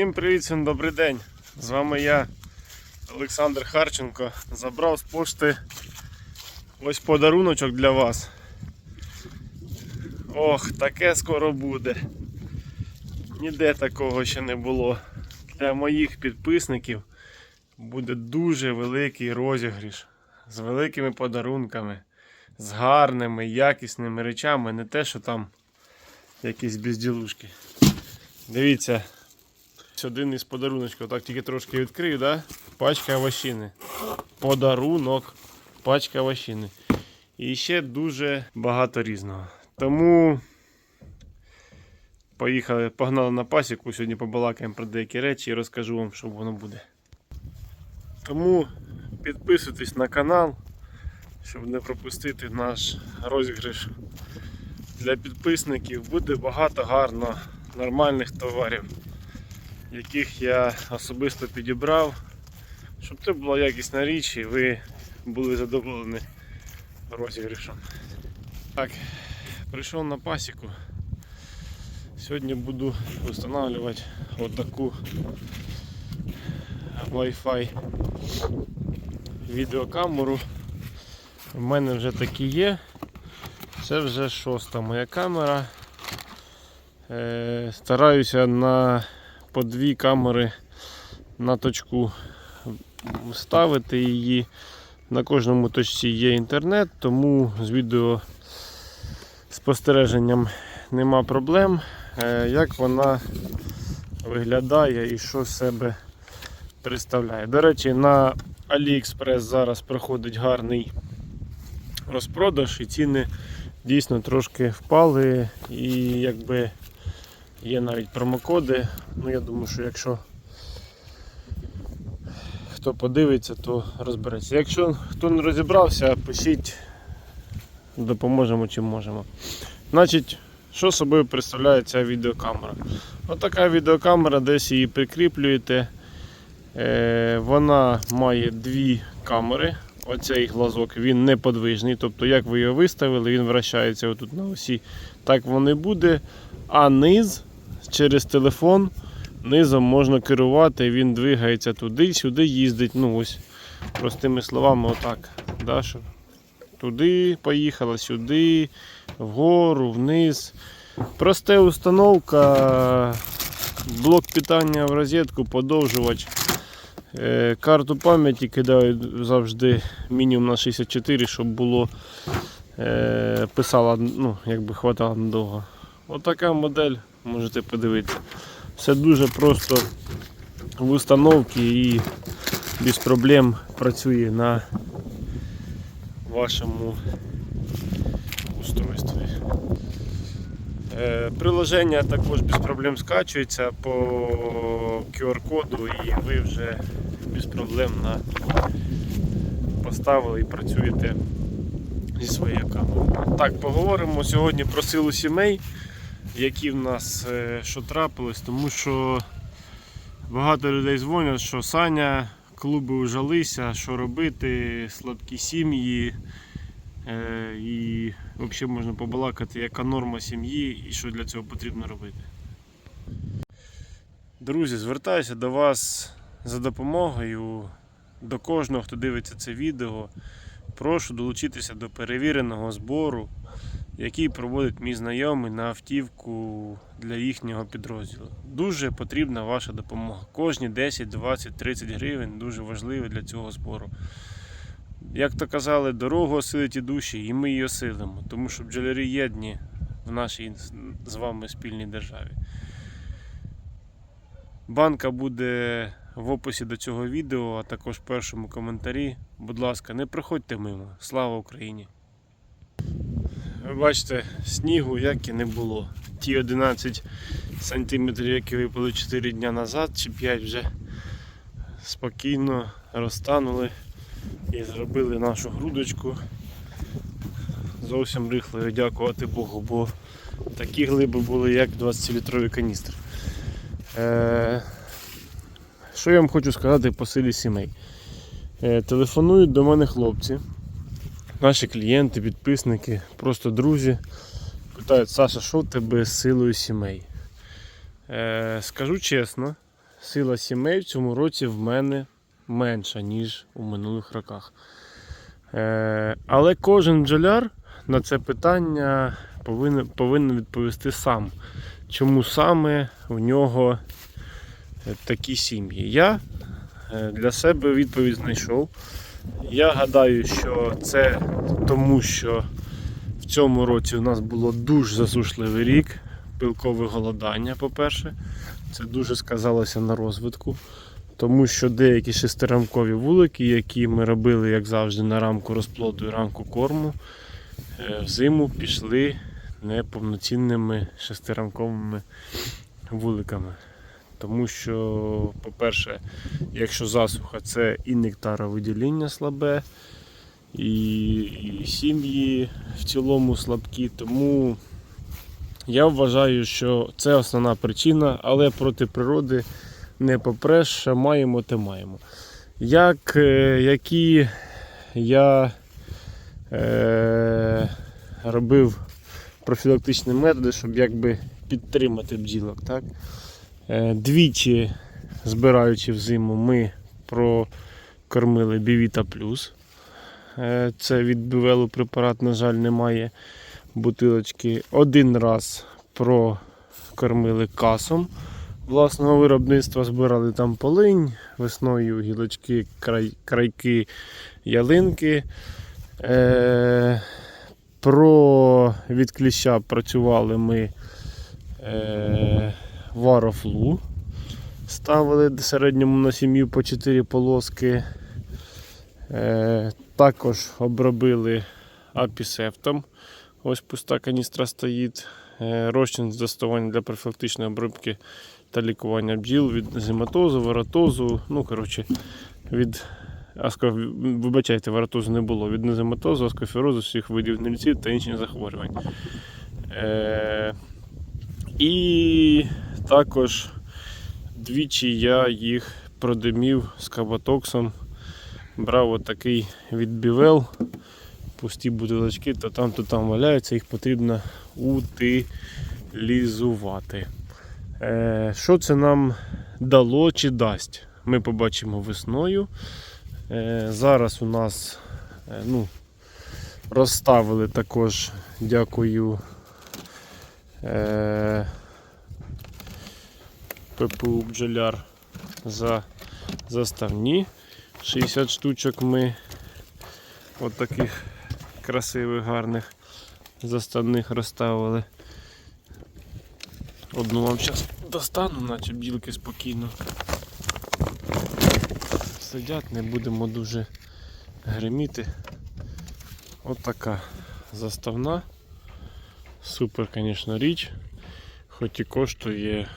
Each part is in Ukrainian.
Всім привіт, всім добрий день. З вами я, Олександр Харченко. Забрав з пошти ось подаруночок для вас. Ох, таке скоро буде. Ніде такого ще не було. Для моїх підписників буде дуже великий розігріш з великими подарунками, з гарними, якісними речами, не те, що там якісь безділушки. Дивіться, один із подаруночків. Так тільки трошки відкрию, да? Пачка овощини. Подарунок. Пачка овощини. І ще дуже багато різного. Тому поїхали, погнали на пасіку. Сьогодні побалакаємо про деякі речі і розкажу вам, що воно буде. Тому підписуйтесь на канал, щоб не пропустити наш розіграш для підписників. Буде багато гарно нормальних товарів, яких я особисто підібрав, щоб це була якісна річ і ви були задоволені розіграшем. Так, прийшов на пасіку. Сьогодні буду встановлювати отаку Wi-Fi відеокамеру. У мене вже такі є. Це вже шоста моя камера. Е, Стараюся на по дві камери на точку ставити її. На кожному точці є інтернет, тому з відео спостереженням нема проблем. Е, Як вона виглядає і що себе представляє. До речі, на AliExpress зараз проходить гарний розпродаж і ціни дійсно трошки впали і якби є навіть промокоди. Ну я думаю, що якщо хто подивиться, то розбереться. Якщо хто не розібрався, пишіть, допоможемо чим можемо. Значить, що собою представляє ця відеокамера? Отака відеокамера, десь її прикріплюєте. Е, Вона має дві камери. Оцей глазок він неподвижний. Тобто, як ви його виставили, він вращається отут на осі. Так воно і буде. А низ через телефон низом можна керувати, він двигається туди, сюди їздить. Ну ось, простими словами, отак. Да, щоб туди поїхала, сюди, вгору, вниз. Проста установка, блок питання в розетку, подовжувач. Е, Карту пам'яті кидаю завжди мінімум на 64, щоб було е, писала, ну, якби хватало надовго. Отака модель, можете подивитися. Все дуже просто в установці і без проблем працює на вашому устройстві. Е, Приложення також без проблем скачується по QR-коду і ви вже без проблем на... поставили і працюєте зі своєю камерою. Так, поговоримо сьогодні про силу сімей, які в нас е, що трапилось, тому що багато людей дзвонять, що Саня, клуби ужалися, що робити, слабкі сім'ї. Е, І взагалі можна побалакати, яка норма сім'ї і що для цього потрібно робити. Друзі, звертаюся до вас за допомогою. До кожного, хто дивиться це відео. Прошу долучитися до перевіреного збору, який проводить мій знайомий на автівку для їхнього підрозділу. Дуже потрібна ваша допомога. Кожні 10, 20, 30 гривень дуже важливі для цього збору. Як то казали, дорогу осилить і душі, і ми її осилимо, тому що бджолярі єдні в нашій з вами спільній державі. Банка буде в описі до цього відео, а також в першому коментарі. Будь ласка, не проходьте мимо. Слава Україні! Бачите, снігу як і не було. Ті 11 сантиметрів, які випали 4 дні назад чи 5 вже спокійно розтанули і зробили нашу грудочку зовсім рихлою, дякувати Богу, бо такі глиби були, як 20-літрові каністри. Е, що я вам хочу сказати по силі сімей? Е, телефонують до мене хлопці, наші клієнти, підписники, просто друзі. Питають, Саша, що в тебе з силою сімей? Е, скажу чесно, сила сімей в цьому році в мене менша, ніж у минулих роках. Е, але кожен бджоляр на це питання повинен, повинен відповісти сам. Чому саме в нього е, такі сім'ї? Я е, для себе відповідь знайшов. Я гадаю, що це тому, що в цьому році у нас було дуже засушливий рік, пилкове голодання, по-перше. Це дуже сказалося на розвитку. Тому що деякі шестирамкові вулики, які ми робили, як завжди, на рамку розплоду і рамку корму, е, взиму пішли неповноцінними шестирамковими вуликами. Тому що, по-перше, якщо засуха, це і нектаровидіління слабе, і, і сім'ї в цілому слабкі. Тому я вважаю, що це основна причина, але проти природи не попреш, маємо, те маємо. Як, е, які я е, робив профілактичні методи, щоб якби підтримати бджілок. Так? Е, двічі збираючи взиму, ми прокормили Бівіта Плюс. Е, Це від бювелу препарат, на жаль, немає бутилочки. Один раз прокормили касом власного виробництва, збирали там полинь, весною гілочки, край, крайки, ялинки. Е, про від кліща працювали ми е, варофлу. Ставили в середньому на сім'ю по 4 полоски. Е, також обробили апісептом. Ось пуста каністра стоїть. Е, розчин з доставання для профілактичної обробки та лікування бджіл від зиматозу, варатозу. Ну, коротше, від аско... вибачайте, варатозу не було. Від незематозу, аскоферозу, всіх видів гнильців та інших захворювань. Е... І також двічі я їх продимів з кабатоксом. Брав отакий від бівел, пусті бутилочки, то там, то там валяються, їх потрібно утилізувати. Е, Що це нам дало чи дасть? Ми побачимо весною. Е, Зараз у нас е, ну, розставили також, дякую. Е, ППУ бджоляр за заставні. 60 штучок ми от таких красивих, гарних заставних розставили. Одну вам зараз достану, наче бджілки спокійно сидять, не будемо дуже гриміти. От така заставна. Супер, звісно, річ, хоч і коштує,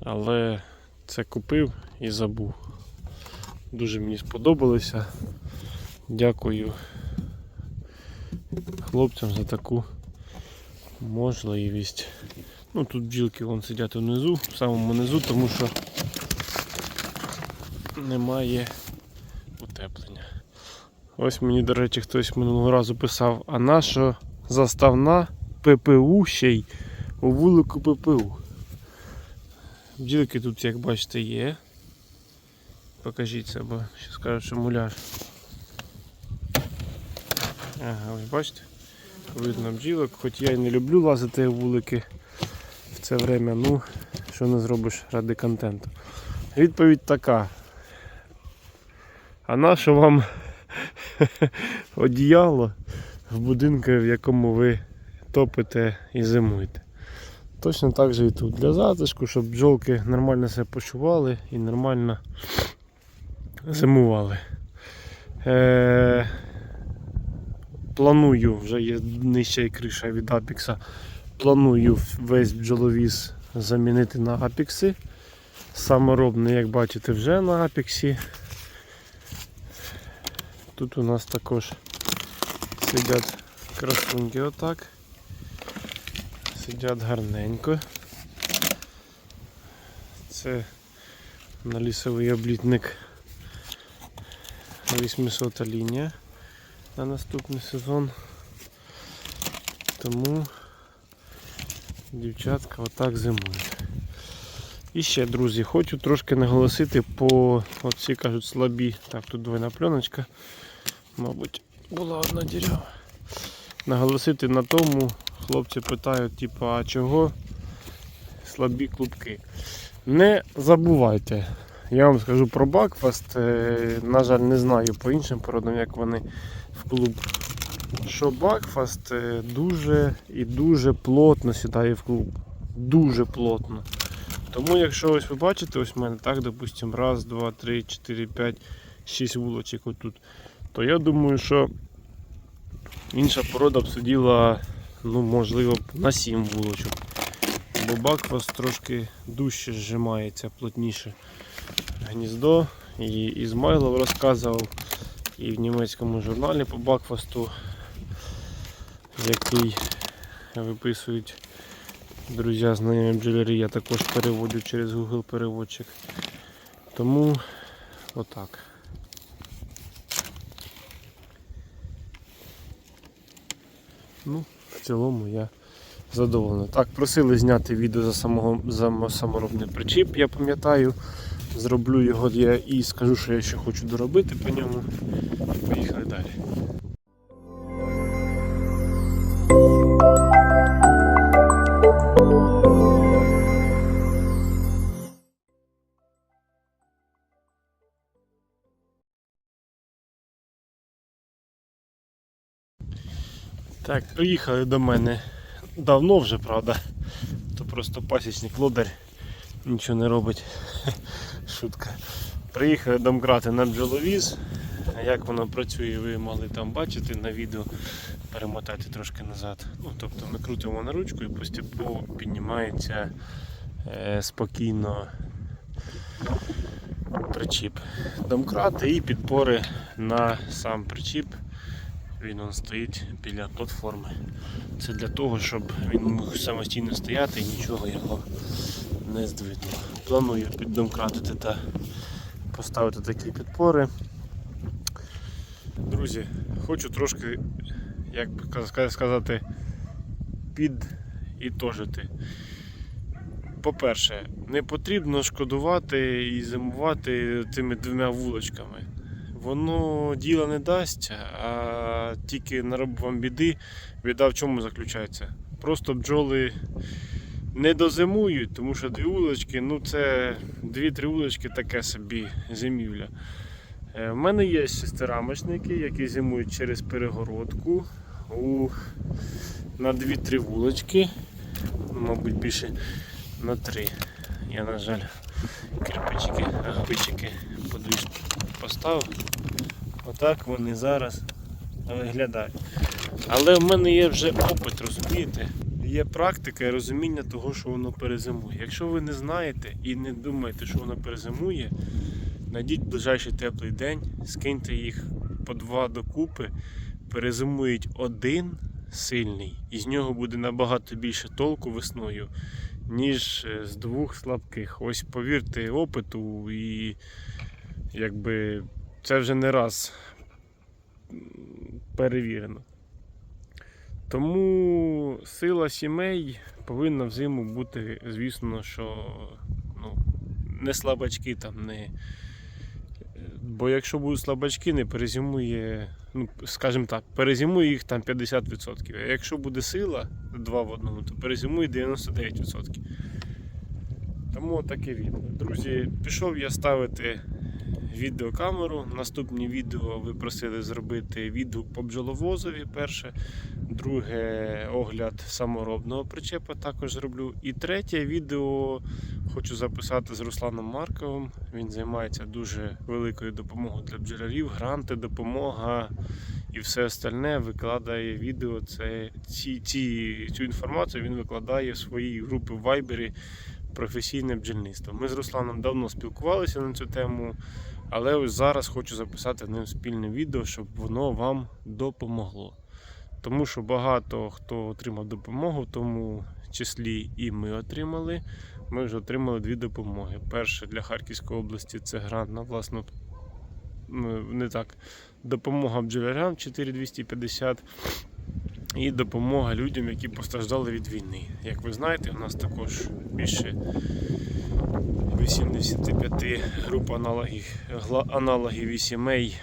але це купив і забув. Дуже мені сподобалося. Дякую хлопцям за таку можливість. Ну тут бджілки вон сидять внизу, в самому низу, тому що немає утеплення. Ось мені, до речі, хтось минулого разу писав, а наша заставна ППУ ще й у вулику ППУ. Бджілки тут, як бачите, є. Покажіть це, бо ще скажуть, що муляж. Ага, ось бачите? Видно бджілок, хоч я і не люблю лазити вулики в це время, ну, що не зробиш ради контенту. Відповідь така. А на що вам одіяло в будинку, в якому ви топите і зимуєте? Точно так же і тут. Для затишку, щоб бджолки нормально себе почували і нормально зимували. Е- планую, вже є нижча криша від апікса. Планую весь бджоловіз замінити на апікси. Саморобний, як бачите, вже на апіксі. Тут у нас також сидять красунки отак. Сидять гарненько. Це на лісовий облітник 800 лінія на наступний сезон. Тому Дівчатка отак зимують. І ще, друзі, хочу трошки наголосити по всі кажуть слабі. Так, тут двойна пленочка. Мабуть, була одна дірява. Наголосити на тому, хлопці питають, типу, а чого слабі клубки. Не забувайте. Я вам скажу про Бакфаст. е, На жаль, не знаю по іншим породам, як вони в клуб. Що Бакфаст е, дуже і дуже плотно сідає в клуб. Дуже плотно. Тому якщо ось ви бачите, ось в мене так, допустимо, раз, два, три, чотири, п'ять, шість вулочок отут, то я думаю, що інша порода б сиділа, ну, можливо, на сім вулочок. Бо бакфаст трошки дужче зжимається, плотніше гніздо. І Ізмайлов розказував і в німецькому журналі по бакфасту, який виписують друзі, знайомі бджолярі, я також переводжу через Google переводчик. Тому отак. Ну, цілому я задоволений. Так, просили зняти відео за самого за саморобний причіп, я пам'ятаю. Зроблю його я і скажу, що я ще хочу доробити по ньому. Поїхали далі. Так, приїхали до мене давно вже, правда. То просто пасічник лодар нічого не робить. Шутка. Приїхали домкрати на бджоловіз. Як воно працює, ви могли там бачити на відео, перемотати трошки назад. Ну, тобто ми крутимо на ручку і поступово піднімається е, спокійно причіп. Домкрати і підпори на сам причіп. Він он стоїть біля платформи. Це для того, щоб він міг самостійно стояти і нічого його не здвигнуло. Планую піддомкратити та поставити такі підпори. Друзі, хочу трошки, як би ка- сказати, підітожити. По-перше, не потрібно шкодувати і зимувати цими двома вулочками. Воно діла не дасть, а тільки наробив вам біди. Біда в чому заключається? Просто бджоли не дозимують, тому що дві вулочки, ну це дві-три вулочки таке собі зимівля. Е, В мене є шестирамочники, які зимують через перегородку у, на 2-3 вулочки, ну, мабуть більше на 3. Я, на жаль, кирпичики, агапичики подвіж поставив. Отак вони зараз виглядають. Але в мене є вже опит, розумієте? Є практика і розуміння того, що воно перезимує. Якщо ви не знаєте і не думаєте, що воно перезимує, Найдіть ближайший теплий день, скиньте їх по два докупи, перезимують один сильний, і з нього буде набагато більше толку весною, ніж е, з двох слабких. Ось повірте опиту, і якби це вже не раз перевірено. Тому сила сімей повинна взиму бути, звісно, що ну, не слабачки там, не. Бо якщо будуть слабачки, не перезимує, ну, скажімо так, перезимує їх там 50%. А якщо буде сила 2 в одному, то перезимує 99%. Тому таке відео. Друзі, пішов я ставити відеокамеру. Наступні відео ви просили зробити відгук по бджоловозові перше. Друге огляд саморобного причепа також зроблю. І третє відео хочу записати з Русланом Марковим. Він займається дуже великою допомогою для бджолярів, гранти, допомога і все остальне. Викладає відео. Це, ці, ці, цю інформацію він викладає в своїй групі в Вайбері професійне бджільництво. Ми з Русланом давно спілкувалися на цю тему, але ось зараз хочу записати ним спільне відео, щоб воно вам допомогло. Тому що багато хто отримав допомогу, в тому числі і ми отримали. Ми вже отримали дві допомоги. Перше для Харківської області це грант на власну ну, не так, допомога бджолярям 4250. І допомога людям, які постраждали від війни. Як ви знаєте, у нас також більше 85 груп аналогів, аналогів і сімей.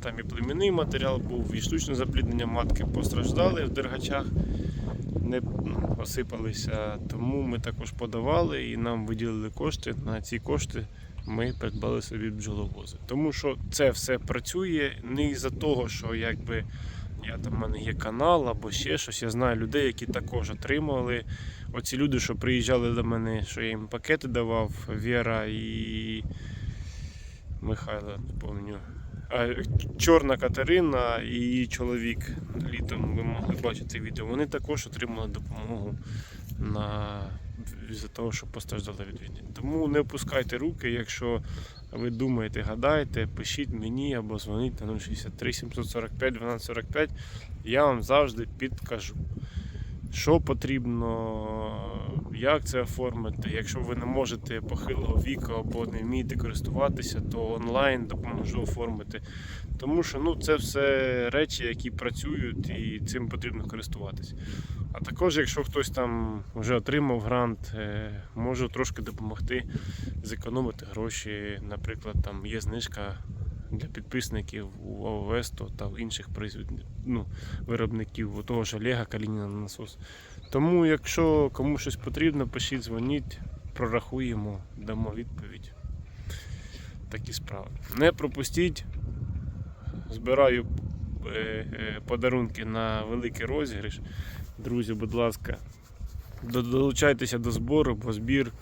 Там і племінний матеріал був, і штучне запліднення матки постраждали в дергачах, не осипалися. Тому ми також подавали і нам виділили кошти. На ці кошти ми придбали собі бджоловози. Тому що це все працює не із-за того, що якби я там в мене є канал або ще щось. Я знаю людей, які також отримували. Оці люди, що приїжджали до мене, що я їм пакети давав, Віра і Михайло, не. Чорна Катерина і її чоловік літом ви могли бачити відео. Вони також отримали допомогу на за того, що постраждали від війни. Тому не опускайте руки, якщо ви думаєте, гадаєте, пишіть мені або дзвоніть на 063 745 1245. Я вам завжди підкажу, що потрібно, як це оформити. Якщо ви не можете похилого віку або не вмієте користуватися, то онлайн допоможу оформити. Тому що ну, це все речі, які працюють і цим потрібно користуватися. А також, якщо хтось там вже отримав грант, е, можу трошки допомогти зекономити гроші. Наприклад, там є знижка для підписників у Авесто та інших ну, виробників, у того ж Олега Калініна насос. Тому, якщо кому щось потрібно, пишіть, дзвоніть, прорахуємо, дамо відповідь. Такі справи. Не пропустіть. Збираю е, е, подарунки на великий розіграш. Друзі, будь ласка, долучайтеся до збору, бо збір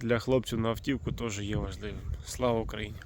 для хлопців на автівку теж є важливим. Слава Україні!